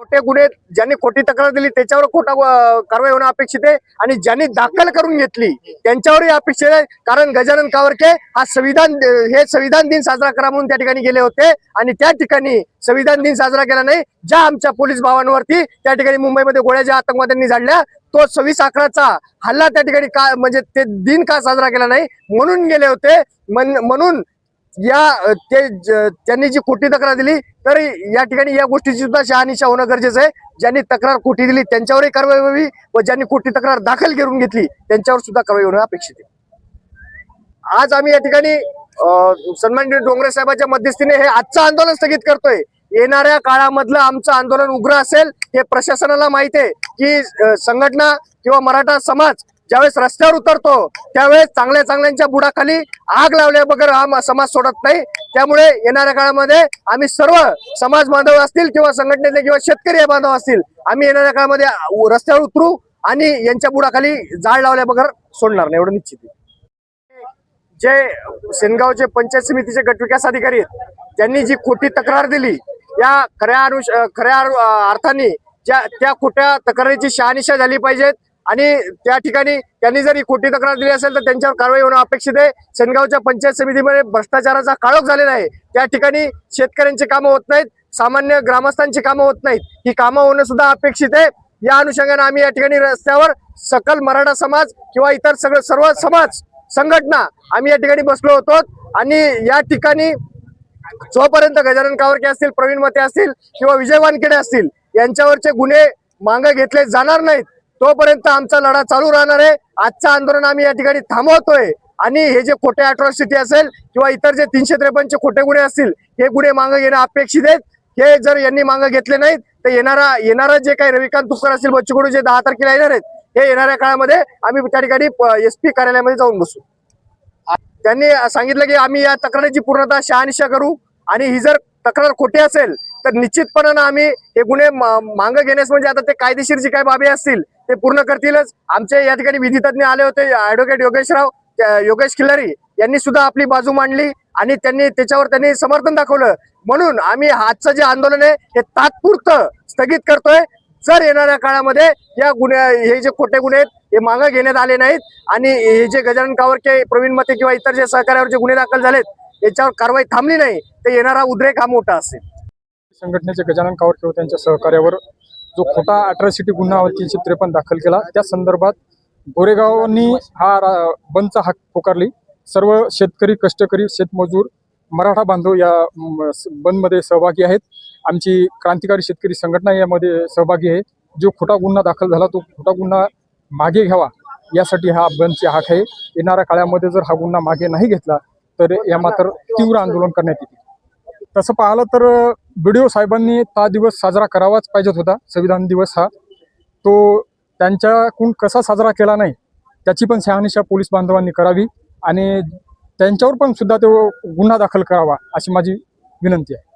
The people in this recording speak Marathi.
खोटे गुन्हे ज्यांनी खोटी तक्रार दिली त्याच्यावर खोटा कारवाई होणं अपेक्षित आहे. आणि ज्यांनी दाखल करून घेतली त्यांच्यावरही अपेक्षित आहे. कारण गजानन कावरके हा संविधान हे संविधान दिन साजरा करा म्हणून त्या ठिकाणी गेले होते. आणि त्या ठिकाणी संविधान दिन साजरा केला नाही. ज्या आमच्या पोलीस भावांवरती त्या ठिकाणी मुंबईमध्ये गोळ्या ज्या आतंकवाद्यांनी झाडल्या तो सव्वीस अकराचा हल्ला त्या ठिकाणी का म्हणजे ते दिन का साजरा केला नाही म्हणून गेले होते. म्हणून या ते त्यांनी जी खोटी तक्रार दिली तर या ठिकाणी या गोष्टीची सुद्धा शहानिशा होणं गरजेचं आहे. ज्यांनी तक्रार खोटी दिली त्यांच्यावरही कारवाई व्हावी व ज्यांनी खोटी तक्रार दाखल करून घेतली त्यांच्यावर सुद्धा कारवाई होणं अपेक्षित आहे. आज आम्ही या ठिकाणी अ, सन्माननीय डोंगरे साहेबांच्या मध्यस्थीने हे आजचं आंदोलन स्थगित करतोय. येणाऱ्या काळामधलं आमचं आंदोलन उग्र असेल हे प्रशासनाला माहिती आहे की संघटना किंवा मराठा समाज ज्यावेळेस रस्त्यावर उतरतो त्यावेळेस चांगल्या चांगल्यांच्या बुडाखाली आग लावल्या बगर हा समाज सोडत नाही त्यामुळे येणाऱ्या काळामध्ये आम्ही सर्व समाज बांधव असतील किंवा संघटनेतले किंवा शेतकरी बांधव असतील आम्ही येणाऱ्या काळामध्ये रस्त्यावर उतरू आणि यांच्या बुडाखाली जाळ लावल्या बगर सोडणार नाही एवढं निश्चित आहे. जे सेनगावचे पंचायत समितीचे गटविकास अधिकारी आहेत त्यांनी जी खोटी तक्रार दिली या खऱ्या अनुष खऱ्या अर्थाने ज्या त्या खोट्या तक्रारीची शहानिशा झाली पाहिजेत आणि त्या ठिकाणी त्यांनी जर ही खोटी तक्रार दिली असेल तर त्यांच्यावर कारवाई होणं अपेक्षित आहे. सेनगावच्या पंचायत समितीमध्ये भ्रष्टाचाराचा काळोख झालेला आहे. त्या ठिकाणी शेतकऱ्यांची कामं होत नाहीत सामान्य ग्रामस्थांची कामं होत नाहीत. ही कामं होणं सुद्धा अपेक्षित आहे. या अनुषंगाने आम्ही या ठिकाणी रस्त्यावर सकल मराठा समाज किंवा इतर सगळं सर्व समाज संघटना आम्ही या ठिकाणी बसलो होतो आणि या ठिकाणी जोपर्यंत गजानन कावरके असतील प्रवीण मते असतील किंवा विजय वानखेडे असतील यांच्यावरचे गुन्हे मागं घेतले जाणार नाहीत. तोपर्यंत आमचा लढा चालू राहणार आहे. आजचं आंदोलन आम्ही या ठिकाणी थांबवतोय. आणि हे जे खोटे अट्रॉसिटी असेल किंवा इतर जे तीनशे त्रेपन्नचे खोटे गुन्हे असतील हे गुन्हे मागे घेणं अपेक्षित आहेत. हे जर यांनी मागे घेतले नाहीत तर येणारा येणारा जे काही रविकांत तुपकर असतील बच्चू कडू जे दहा तारखेला येणार आहेत हे येणाऱ्या काळामध्ये आम्ही त्या ठिकाणी एस पी कार्यालयामध्ये जाऊन बसू. त्यांनी सांगितलं की आम्ही या तक्रारीची पूर्णतः शहानिशा करू. आणि ही जर तक्रार खोटी असेल तर निश्चितपणानं आम्ही हे गुन्हे मागं घेण्यास म्हणजे आता ते कायदेशीर जी काही बाबी असतील ते पूर्ण करतीलच. आमचे या ठिकाणी विधितज्ञ आले होते ऍडव्होकेट योगेशराव योगेश खिल्लारी यांनी सुद्धा आपली बाजू मांडली आणि त्यांनी त्याच्यावर त्यांनी समर्थन दाखवलं. म्हणून आम्ही आजचं जे आंदोलन आहे हे तात्पुरतं स्थगित करतोय. जर येणाऱ्या काळामध्ये या गुन्हे हे जे खोटे गुन्हे आहेत हे मागं घेण्यात आले नाहीत आणि हे जे गजानन कावरके प्रवीण मते किंवा इतर जे सहकार्यावर जे गुन्हे दाखल झालेत याच्यावर कारवाई थांबली नाही तर येणारा उद्रेक हा मोठा असेल. संघटनेचे गजानन कावरके त्यांच्या सहकार्यावर जो खोटा अट्रॉसिटी गुन्हा तीनशे त्रेपन्न दाखल केला त्या संदर्भात गोरेगावांनी हा बंदचा हाक पुकारली. सर्व शेतकरी कष्टकरी शेतमजूर मराठा बांधव या बंदमध्ये सहभागी आहेत. आमची क्रांतिकारी शेतकरी संघटना यामध्ये सहभागी आहे. जो खोटा गुन्हा दाखल झाला तो खोटा गुन्हा मागे घ्यावा यासाठी हा बंदची हाक आहे. येणाऱ्या काळामध्ये जर हा गुन्हा मागे नाही घेतला तर या मात्र तीव्र आंदोलन करण्यात येईल तसं पाहिलं तर बी साहेबांनी हा दिवस साजरा करावाच पाहिजेत होता. संविधान दिवस हा. तो त्यांच्याकडून कसा साजरा केला नाही त्याची पण शहानिशा पोलीस बांधवांनी करावी आणि त्यांच्यावर पण सुद्धा तो गुन्हा दाखल करावा अशी माझी विनंती आहे.